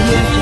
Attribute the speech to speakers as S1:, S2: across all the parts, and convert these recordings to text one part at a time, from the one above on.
S1: Thank you.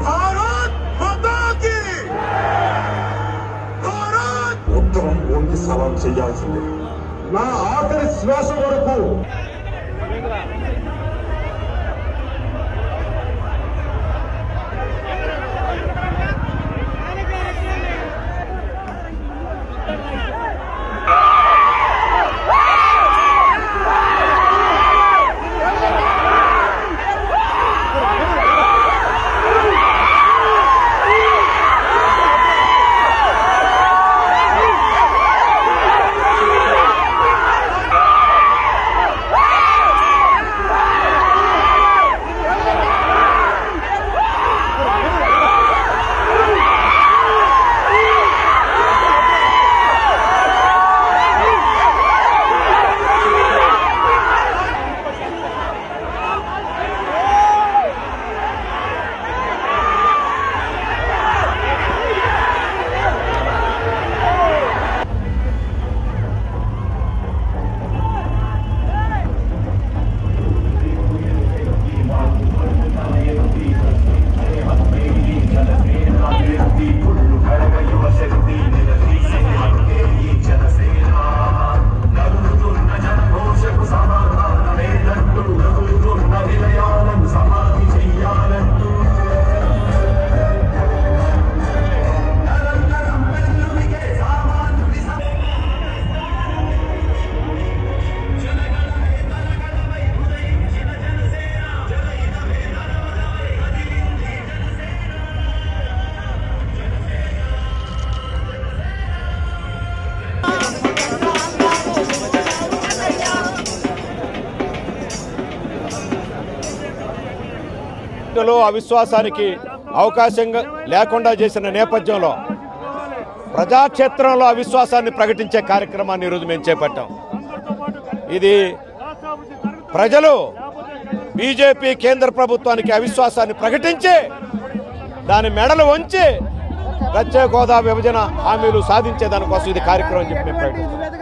S2: Bharat माता की भारत ಉತ್ತಮ ಒಂದು ಸವಾಲು ಸೆಯ್ಯಾಲ್ಸಿದೆ ನಾ ಆಕರಿ ಶ್ವಾಸವರೆಗೂ వరకు
S3: అవిశ్వాసానికి అవకాశంగా లేకుండా చేసిన నేపథ్యంలో ప్రజాక్షేత్రంలో అవిశ్వాసాన్ని ప్రకటించే కార్యక్రమాన్ని ఈరోజు మేము చేపట్టాం. ఇది ప్రజలు బీజేపీ కేంద్ర ప్రభుత్వానికి అవిశ్వాసాన్ని ప్రకటించి దాని మెడలు వంచి ప్రత్యేక హోదా విభజన హామీలు సాధించే దానికోసం ఇది కార్యక్రమం చెప్పి మేము ప్రకటిస్తాం.